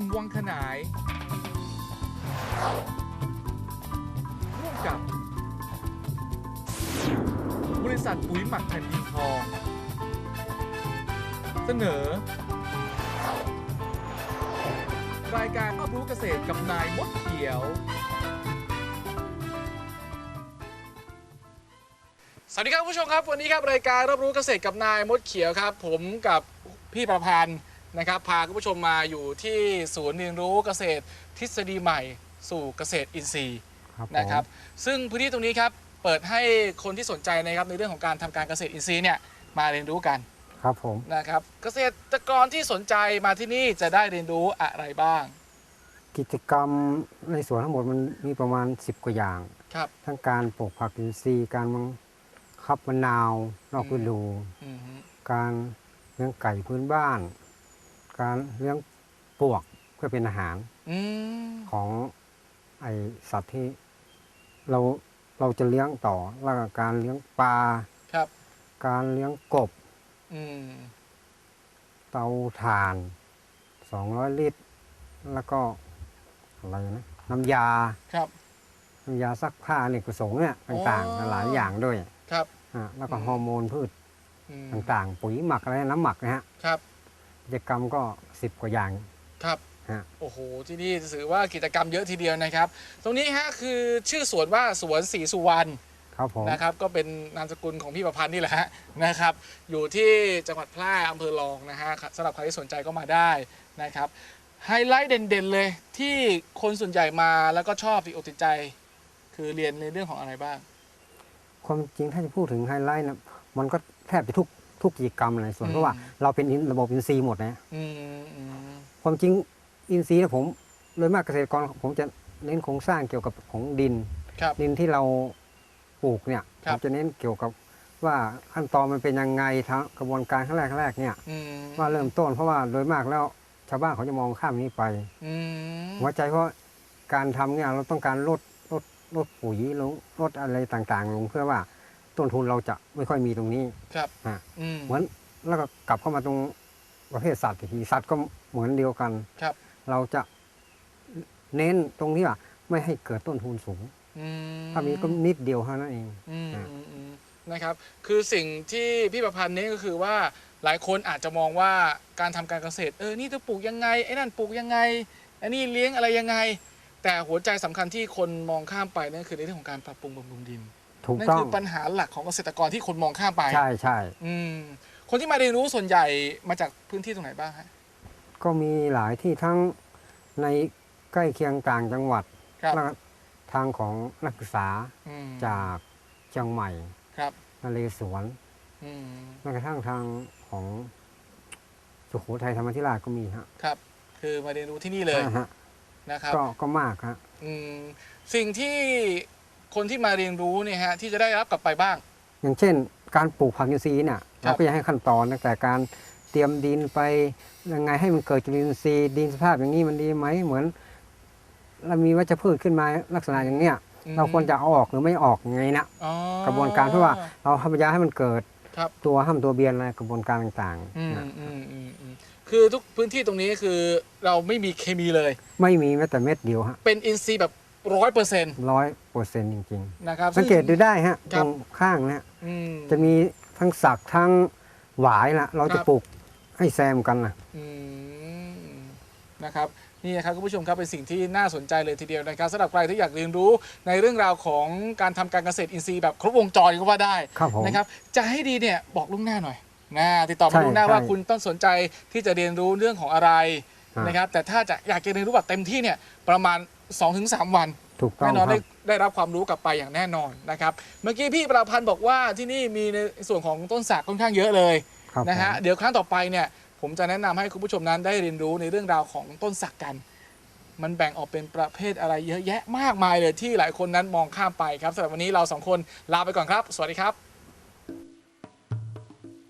สุ่มวังขนายร่วมกับ บริษัทปุ๋ยหมักแผ่นดินทอง เสนอ รายการรอบรู้เกษตรกับนายมดเขียว สวัสดีครับคุณผู้ชมครับ วันนี้ครับรายการรอบรู้เกษตรกับนายมดเขียวครับ ผมกับพี่ประพันธ์ นะครับพาคุณผู้ชมมาอยู่ที่ศูนย์เรียนรู้เกษตรทฤษฎีใหม่สู่เกษตรอินทรีย์ครับผมนะครับซึ่งพื้นที่ตรงนี้ครับเปิดให้คนที่สนใจนะครับในเรื่องของการทำการเกษตรอินทรีย์เนี่ยมาเรียนรู้กันครับผม นะครับเกษตรกรที่สนใจมาที่นี่จะได้เรียนรู้อะไรบ้างกิจกรรมในสวนทั้งหมดมันมีประมาณ 10 กว่าอย่าง ครับทั้งการปลูกผักอินทรีย์การมังคับมะนาว นอกอืมฤดู อืมฮึการเลี้ยงไก่พื้นบ้าน การเลี้ยงปวกเพื่อเป็นอาหารอืมของไอสัตว์ที่เราเราจะเลี้ยงต่อแล้วก็การเลี้ยงปลาครับ การเลี้ยงกบ อืมเตาถ่าน 200 ลิตร แล้วก็อะไรนะน้ำยา ครับ น้ำยาซักผ้าอเนกประสงค์เนี่ยต่างอ๋อ ๆ หลายอย่างด้วยครับ อะแล้วก็อืม ฮอร์โมนพืชอืมต่างๆ ปุ๋ยหมักอะไรน้ำหมักนะฮะ ครับ กิจกรรมก็สิบกว่าอย่างครับฮะโอ้โหที่นี่ถือว่ากิจกรรมเยอะทีเดียวนะครับ ตรงนี้ฮะคือชื่อสวนว่าสวนศรีสุวรรณครับผมนะครับก็เป็นนามสกุลของพี่ประพันธ์นี่แหละฮะนะครับ อยู่ที่จังหวัดแพร่อำเภอรองนะฮะสำหรับใครที่สนใจก็มาได้นะครับไฮไลท์เด่นๆเลยที่คนส่วนใหญ่มาแล้วก็ชอบติดอกติดใจ คือเรียนในเรื่องของอะไรบ้าง ความจริงถ้าจะพูดถึงไฮไลท์นะมันก็แทบจะทุก ทุกกิจกรรมเลยส่วนอืมเพราะว่าเราเป็นอินระบบอินทรีย์หมดนะอืมอืมความจริงอินทรีย์นะผมโดยมากเกษตรกรผมจะเน้นโครงสร้างเกี่ยวกับของดินครับดินที่เราปลูกเนี่ยคผรับมจะเน้นเกี่ยวกับว่าขั้นตอนมันเป็นยังไงทางกระบวนการขั้นแรกแรกเนี่ยอืมว่าเริ่มต้นเพราะว่าโดยมากแล้วชาวบ้านเขาจะมองข้ามนี้ไปอืมหัวใจเพราะการทำเนี่ยเราต้องการลดลดลดปุ๋ยลงลดอะไรต่างๆ ลงเพื่อว่า ต้นทุนเราจะไม่ค่อยมีตรงนี้ครับอะอืมเหมือนแล้วก็กลับเข้ามาตรงประเภทสัตว์อีกทีสัตว์ก็เหมือนเดียวกันครับ เราจะเน้นตรงที่ว่าไม่ให้เกิดต้นทุนสูงอืมถ้ามีก็นิดเดียวเท่านั้นเอง อืมอะอืมอืมนะครับ คือสิ่งที่พี่ประพันธ์นี้ก็คือว่าหลายคนอาจจะมองว่าการทำการเกษตร เออนี่จะปลูกยังไงไอ้นั่นปลูกยังไงไอ้นี่เลี้ยงอะไรยังไง แต่หัวใจสำคัญที่คนมองข้ามไปนั่นคือในเรื่องของการปรับปรุงบำรุงดิน ถูกนั่นต้อง คือปัญหาหลักของเกษตรกรที่คนมองข้ามไปใช่ใช่ อืมคนที่มาเรียนรู้ส่วนใหญ่มาจากพื้นที่ตรงไหนบ้างฮะก็มีหลายที่ทั้งในใกล้เคียงต่างจังหวัดครับแล้วก็ทางของนักศึกษาอืมจากเชียงใหม่ครับนเรศวรอืมแม้กระทั่งทางของสุโขทัยธรรมธิราชก็มีฮะครับ คือมาเรียนรู้ที่นี่เลยอ่าฮะนะครับ ก็ก็มากฮะ อืมสิ่งที่ คนที่มาเรียนรู้เนี่ยฮะที่จะได้รับกลับไปบ้าง อย่างเช่น การปลูกผักอินทรีย์เนี่ยครับเราก็จะให้ขั้นตอนตั้งแต่การเตรียมดินไปยังไงให้มันเกิดจุลินทรีย์ดินสภาพอย่างนี้มันดีไหมเหมือน เรามีวัชพืชขึ้นมาลักษณะอย่างเนี้ยอืม เราควรจะเอาออกหรือไม่ออกยังไงนะอ๋อกระบวนการเพื่อว่าเราทำยาให้มันเกิดครับตัวห้ามตัวเบียนอะไรกระบวนการต่างอืมๆนะอืมอืมอืมคือทุกพื้นที่ตรงนี้คือเราไม่มีเคมีเลย ไม่มีแม้แต่เม็ดเดียวฮะ เป็นอินทรีย์แบบ ร้อยเปอร์เซ็นต์ร้อยเปอร์เซ็นต์จริงนะครับๆ สังเกตดูได้ฮะคตรัรบงข้างเนะอืม จะมีทั้งสักทั้งหวายละเราคจะรับ ปลูกให้แซมกันนะอืมนะครับนี่นะครับคุณผู้ชมครับเป็นสิ่งที่น่าสนใจเลยทีเดียวนะครับสำหรับใครที่อยากเรียนรู้ในเรื่องราวของการทำการเกษตรอินทรีย์แบบครบวงจรก็ว่าได้ครับผม นะครับจะให้ดีเนี่ยบอกล่วงหน้าหน่อยนะติดต่อมาใช่ล่วงหน้าใช่ว่าคุณต้องสนใจที่จะเรียนรู้เรื่องของอะไรฮะ นะครับแต่ถ้าจะอยากจะเรียนรู้แบบเต็มที่เนี่ยประมาณ 2-3 วันถูกต้องแน่นอนครัได้บได้รับความรู้กลับไปอย่างแน่นอนนะครับ เมื่อกี้พี่ประพันธ์บอกว่าที่นี่มีในส่วนของต้นสักค่อนข้างเยอะเลยครับนะฮะผมเดี๋ยวครั้งต่อไปเนี่ยผมจะแนะนำให้คุณผู้ชมนั้นได้เรียนรู้ในเรื่องราวของต้นสักกัน มันแบ่งออกเป็นประเภทอะไรเยอะแยะมากมายเลยที่หลายคนนั้นมองข้ามไปครับสำหรับวันนี้เราสองคนลาไปก่อนครับ สวัสดีครับ